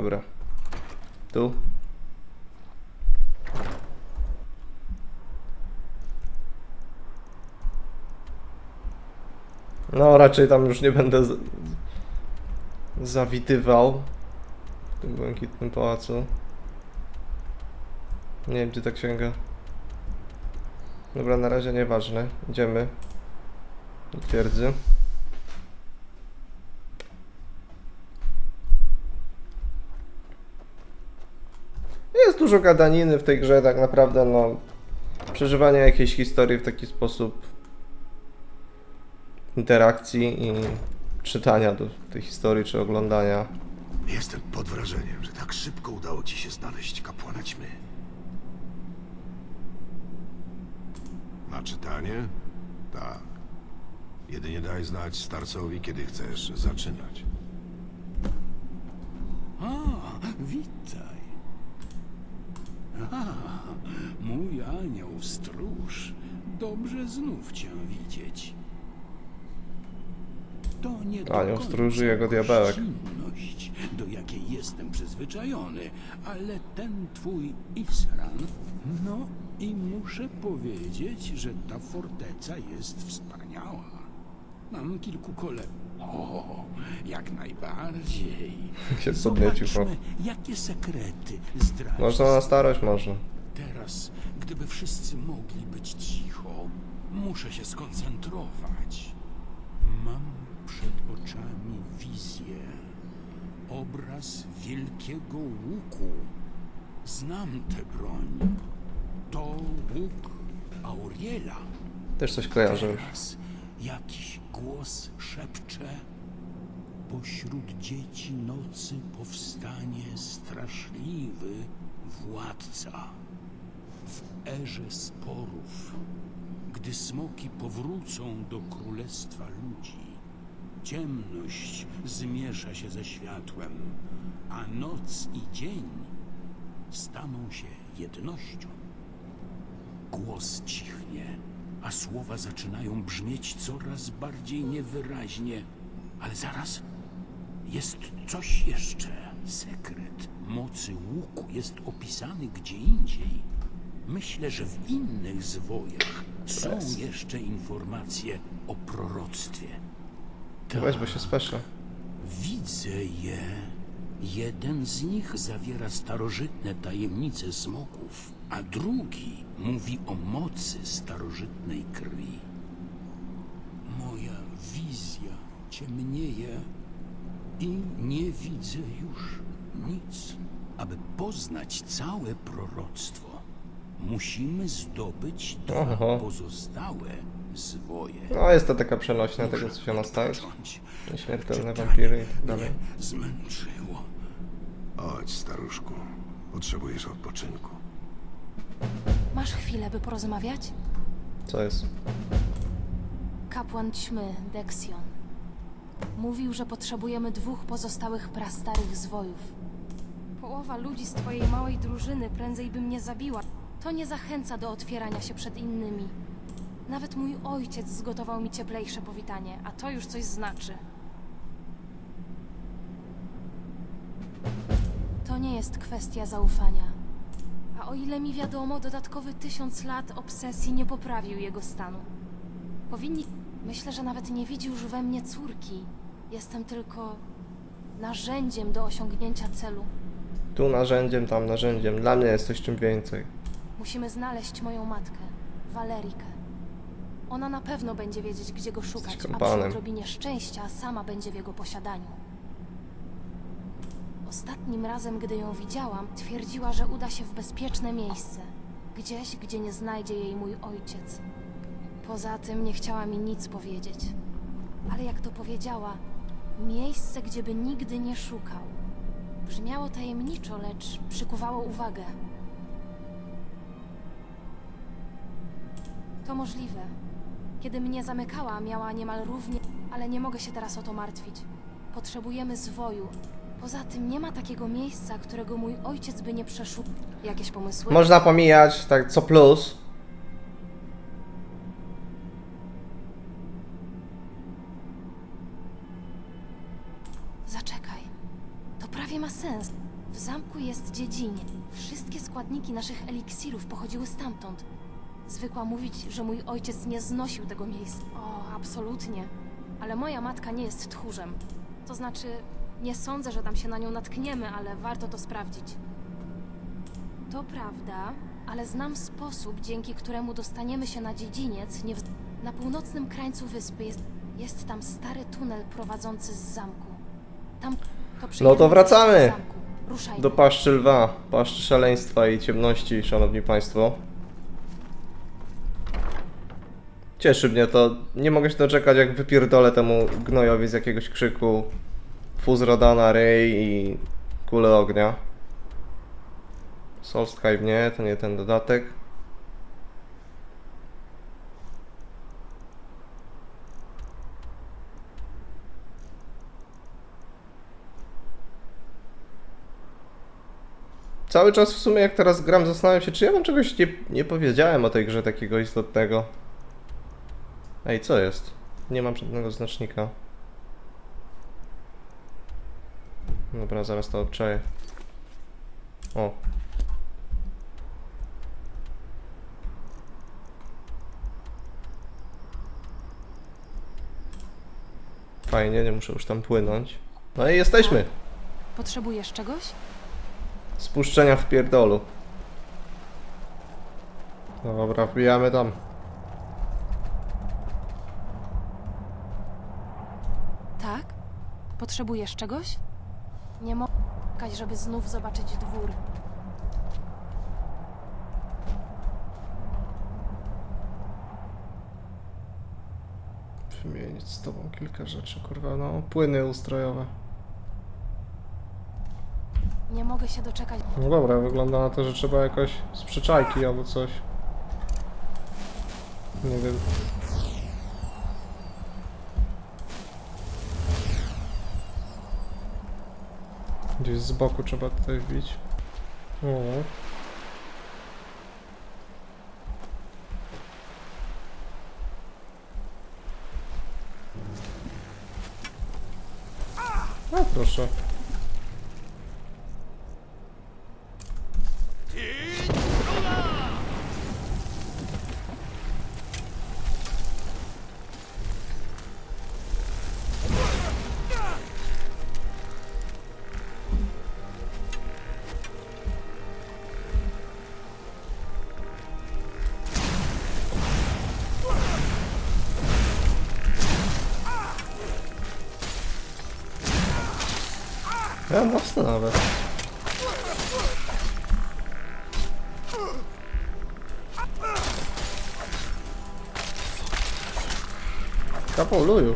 Dobra. Tu. No, raczej tam już nie będę zawitywał w tym błękitnym pałacu. Nie wiem, gdzie ta księga. Dobra, na razie nieważne. Idziemy do twierdzy. Jest dużo gadaniny w tej grze, tak naprawdę, no. Przeżywanie jakiejś historii w taki sposób interakcji i czytania do tej historii, czy oglądania. Jestem pod wrażeniem, że tak szybko udało ci się znaleźć kapłana ćmy. Na czytanie? Tak. Jedynie daj znać starcowi, kiedy chcesz zaczynać. A, witaj. A, mój anioł stróż. Dobrze znów cię widzieć. To nie do Anioł końca stróży, jego diabełek. gościnność, do jakiej jestem przyzwyczajony, ale ten twój Isran, no i muszę powiedzieć, że ta forteca jest wspaniała. Mam kilku kolegów. O, jak najbardziej. Się chłop. Zobaczmy, jakie sekrety zdradzi. Można na starość, można. Teraz, gdyby wszyscy mogli być cicho, muszę się skoncentrować. Mam przed oczami wizję. Obraz wielkiego łuku. Znam tę broń. To łuk Auriela. Też coś kojarzę. Teraz jakiś głos szepcze. Pośród dzieci nocy powstanie straszliwy władca. W erze sporów, gdy smoki powrócą do królestwa ludzi, ciemność zmiesza się ze światłem, a noc i dzień staną się jednością. Głos cichnie, a słowa zaczynają brzmieć coraz bardziej niewyraźnie. Ale zaraz jest coś jeszcze. Sekret mocy łuku jest opisany gdzie indziej. Myślę, że w innych zwojach są jeszcze informacje o proroctwie. Weź, bo się speszę. Widzę je. Jeden z nich zawiera starożytne tajemnice smoków, a drugi mówi o mocy starożytnej krwi. Moja wizja ciemnieje i nie widzę już nic. Aby poznać całe proroctwo, musimy zdobyć dwa pozostałe zwoje. No, jest to taka przenośnia tego, co się. Nieśmiertelne Czytanie wampiry i tak dalej. Zmęczyło. Chodź, staruszku. Potrzebujesz odpoczynku. Masz chwilę, by porozmawiać? Co jest? Kapłan ćmy, Dexion. Mówił, że potrzebujemy dwóch pozostałych prastarych zwojów. Połowa ludzi z twojej małej drużyny prędzej by mnie zabiła. To nie zachęca do otwierania się przed innymi. Nawet mój ojciec zgotował mi cieplejsze powitanie, a to już coś znaczy. Nie jest kwestia zaufania. A o ile mi wiadomo, dodatkowy tysiąc lat obsesji nie poprawił jego stanu. Powinni. Myślę, że nawet nie widzi już we mnie córki. Jestem tylko narzędziem do osiągnięcia celu. Tu narzędziem, tam narzędziem. Dla mnie jest coś czym więcej. Musimy znaleźć moją matkę, Walerikę. Ona na pewno będzie wiedzieć, gdzie go szukać, a przy kompanem. odrobinie szczęścia sama będzie w jego posiadaniu. Ostatnim razem, gdy ją widziałam, twierdziła, że uda się w bezpieczne miejsce. Gdzieś, gdzie nie znajdzie jej mój ojciec. Poza tym nie chciała mi nic powiedzieć. Ale jak to powiedziała, miejsce, gdzie by nigdy nie szukał. Brzmiało tajemniczo, lecz przykuwało uwagę. To możliwe. Kiedy mnie zamykała, miała niemal równie, ale nie mogę się teraz o to martwić. Potrzebujemy zwoju. Poza tym nie ma takiego miejsca, którego mój ojciec by nie przeszukał. Jakieś pomysły? Można pomijać, tak, co plus. Zaczekaj. To prawie ma sens. zamku jest dziedzinie. Wszystkie składniki naszych eliksirów pochodziły stamtąd. Zwykła mówić, że mój ojciec nie znosił tego miejsca. O, absolutnie. Ale moja matka nie jest tchórzem. To znaczy, nie sądzę, że tam się na nią natkniemy, ale warto to sprawdzić. To prawda, ale znam sposób, dzięki któremu dostaniemy się na dziedziniec. Nie w... Na północnym krańcu wyspy jest, jest tam stary tunel prowadzący z zamku. Tam to No to wracamy. Ruszajmy. Do paszczy lwa, paszczy szaleństwa i ciemności, szanowni państwo. Cieszy mnie to. Nie mogę się doczekać, jak wypierdolę temu gnojowi z jakiegoś krzyku fuz Rodana, ryj i kule ognia. Soulscape nie, to nie ten dodatek. Cały czas w sumie jak teraz gram zastanawiam się, czy ja wam czegoś nie, nie powiedziałem o tej grze takiego istotnego. Ej, co jest? Nie mam żadnego znacznika. Dobra, zaraz to odczaję. O. Fajnie, nie muszę już tam płynąć. No i jesteśmy. Potrzebujesz czegoś? Spuszczenia w pierdolu. Dobra, wbijamy tam. Tak? Potrzebujesz czegoś? Nie mogę czekać, żeby znów zobaczyć dwór. Wymienić z tobą kilka rzeczy, kurwa, no. Płyny ustrojowe. Nie mogę się doczekać. No dobra, wygląda na to, że trzeba jakoś z przyczajki albo coś. Nie wiem. Gdzieś z boku trzeba tutaj wbić. O. No proszę. Ja mocno nawet. Kawał luju.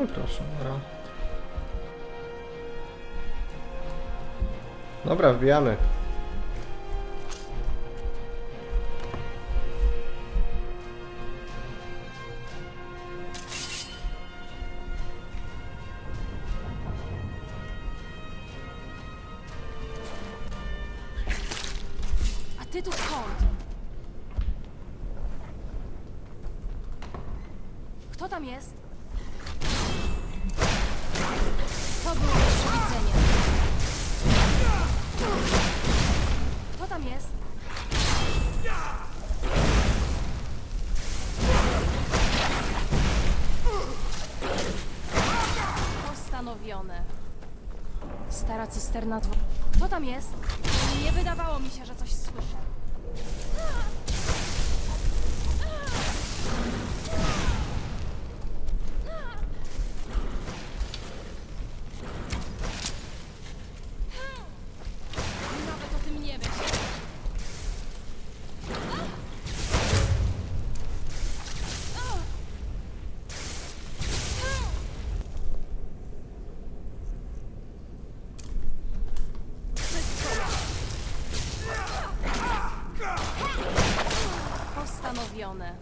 No proszę, dobra. Dobra, wbijamy. Kto tam jest? To było przewidzenie. Kto tam jest? Postanowione. Stara cysterna dwo... Kto tam jest? Nie wydawało mi się, że coś słyszę. postanowione.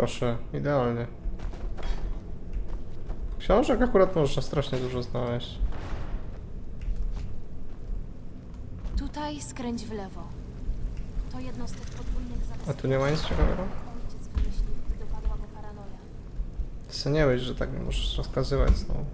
Proszę, idealnie. Książek akurat można strasznie dużo znaleźć. Tutaj skręć w lewo. To jedno z tych podwójnych A tu nie ma nic ciekawego? Ojciec wymyślił, gdy paranoja. Ty nie myśl, że tak możesz rozkazywać znowu.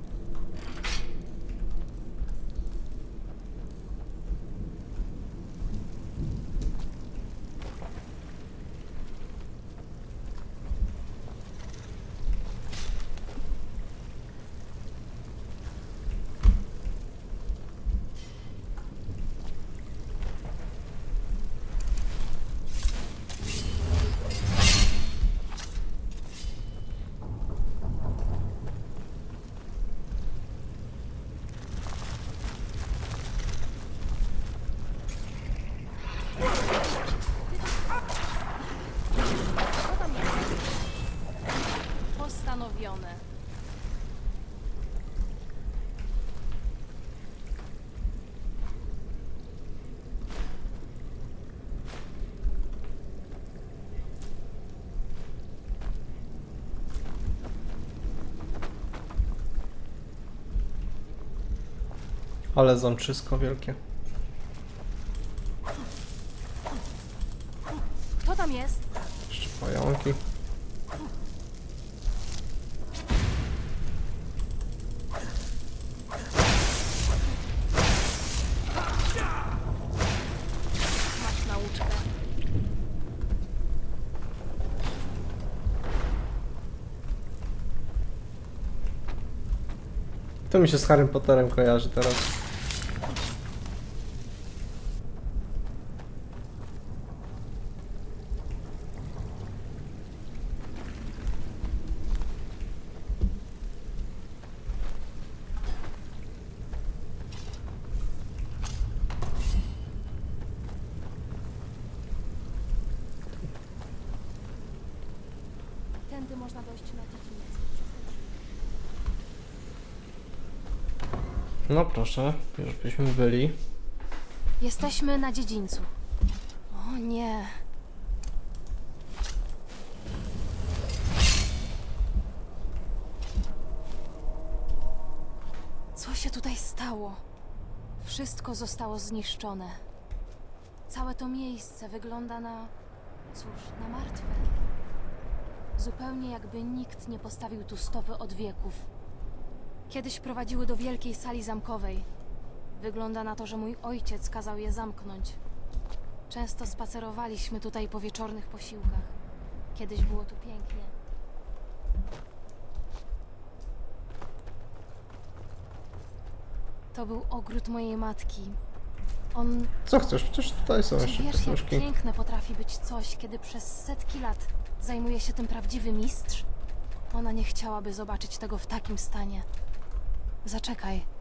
Co tam jest? Postanowione. Ale zamczysko wielkie. Kto tam jest? Jeszcze pająki. Masz nauczkę. To mi się z Harrym Potterem kojarzy teraz. Można dojść na dziedziniec. Przez te drzwi. No proszę, już byśmy byli. Jesteśmy na dziedzińcu. O nie. Co się tutaj stało? Wszystko zostało zniszczone. Całe to miejsce wygląda na. cóż, na martwe. Zupełnie jakby nikt nie postawił tu stopy od wieków. Kiedyś prowadziły do wielkiej sali zamkowej, Wygląda na to, że mój ojciec kazał je zamknąć. Często spacerowaliśmy tutaj po wieczornych posiłkach. Kiedyś było tu pięknie. To był ogród mojej matki. On. Co chcesz? Przecież tutaj są Czy jeszcze wiesz, jak książki. piękne potrafi być coś, kiedy przez setki lat zajmuje się tym prawdziwy mistrz? Ona nie chciałaby zobaczyć tego w takim stanie. Zaczekaj.